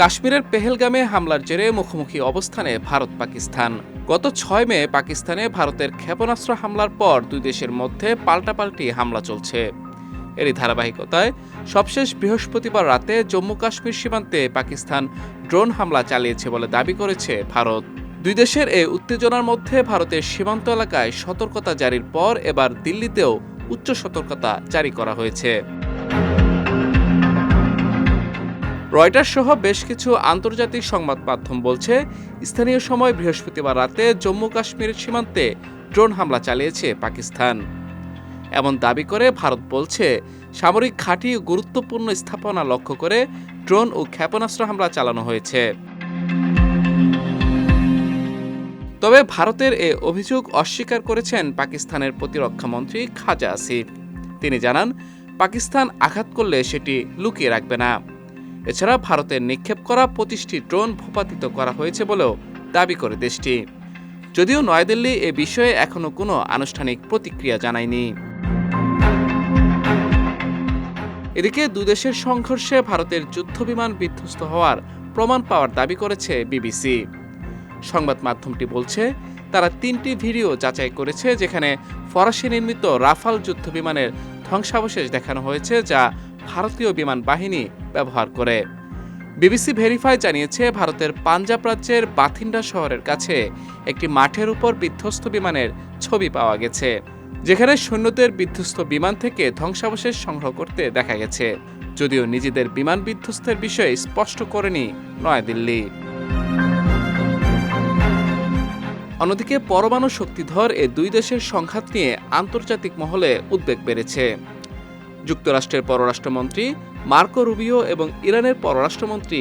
কাশ্মীরের পেহেলগামে হামলার জেরে মুখোমুখি অবস্থানে ভারত পাকিস্তান। গত ছয় মে পাকিস্তানে ভারতের ক্ষেপণাস্ত্র হামলার পর দুই দেশের মধ্যে পাল্টাপাল্টি হামলা চলছে। এরই ধারাবাহিকতায় সবশেষ বৃহস্পতিবার রাতে জম্মু কাশ্মীর সীমান্তে পাকিস্তান ড্রোন হামলা চালিয়েছে বলে দাবি করেছে ভারত। দুই দেশের এই উত্তেজনার মধ্যে ভারতের সীমান্ত এলাকায় সতর্কতা জারির পর এবার দিল্লিতেও উচ্চ সতর্কতা জারি করা হয়েছে। রয়টার সহ বেশ কিছু আন্তর্জাতিক সংবাদ মাধ্যম বলছে, স্থানীয় সময় বৃহস্পতিবার রাতে জম্মু কাশ্মীরের সীমান্তে ড্রোন হামলা চালিয়েছে পাকিস্তান। এমন দাবি করে ভারত বলছে, সামরিক ও গুরুত্বপূর্ণ স্থাপনা লক্ষ্য করে ড্রোন ও ক্ষেপণাস্ত্র হামলা চালানো হয়েছে। তবে ভারতের এ অভিযোগ অস্বীকার করেছেন পাকিস্তানের প্রতিরক্ষা মন্ত্রী খাজা আসিফ। তিনি জানান, পাকিস্তান আঘাত করলে সেটি লুকিয়ে রাখবে না। এছাড়া ভারতের নিক্ষেপ করা পঁচিশটি ড্রোন ভূপাতিত করা হয়েছে বলেও দাবি করে দেশটি। যদিও নয়াদিল্লি এ বিষয়ে এখনও কোনো আনুষ্ঠানিক প্রতিক্রিয়া জানায়নি। এদিকে দুদেশের সংঘর্ষে ভারতের যুদ্ধবিমান বিধ্বস্ত হওয়ার প্রমাণ পাওয়ার দাবি করেছে বিবিসি। সংবাদ মাধ্যমটি বলছে, তারা তিনটি ভিডিও যাচাই করেছে যেখানে ফরাসি নির্মিত রাফাল যুদ্ধবিমানের ধ্বংসাবশেষ দেখানো হয়েছে যা ভারতীয় বিমান বাহিনী ব্যবহার করে। বিবিসি ভেরিফাই জানিয়েছে, ভারতের পাঞ্জাব রাজ্যের বাথিন্ডা শহরের কাছে একটি মাঠের উপর বিধ্বস্ত বিমানের ছবি পাওয়া গেছে, যেখানে সৈন্যদের বিধ্বস্ত বিমান থেকে ধ্বংসাবশেষ সংগ্রহ করতে দেখা গেছে। যদিও নিজেদের বিমান বিধ্বস্তের বিষয়ে স্পষ্ট করেনি নয়াদিল্লি। অন্যদিকে, পরমাণু শক্তিধর এ দুই দেশের সংঘাত নিয়ে আন্তর্জাতিক মহলে উদ্বেগ বেড়েছে। যুক্তরাষ্ট্রের পররাষ্ট্রমন্ত্রী মার্কো রুবিও এবং ইরানের পররাষ্ট্রমন্ত্রী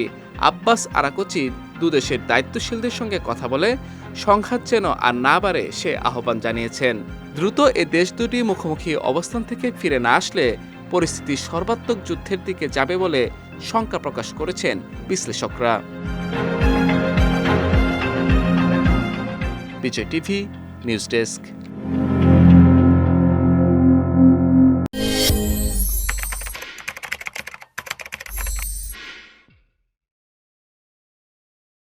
আব্বাস আরাকোচি দুদেশের দায়িত্বশীলদের সঙ্গে কথা বলে সংঘাত যেন আর না বাড়ে সে আহ্বান জানিয়েছেন। দ্রুত এ দেশ দুটি মুখোমুখি অবস্থান থেকে ফিরে না আসলে পরিস্থিতি সর্বাত্মক যুদ্ধের দিকে যাবে বলে শঙ্কা প্রকাশ করেছেন বিশ্লেষকরা। Bijoy TV, news desk.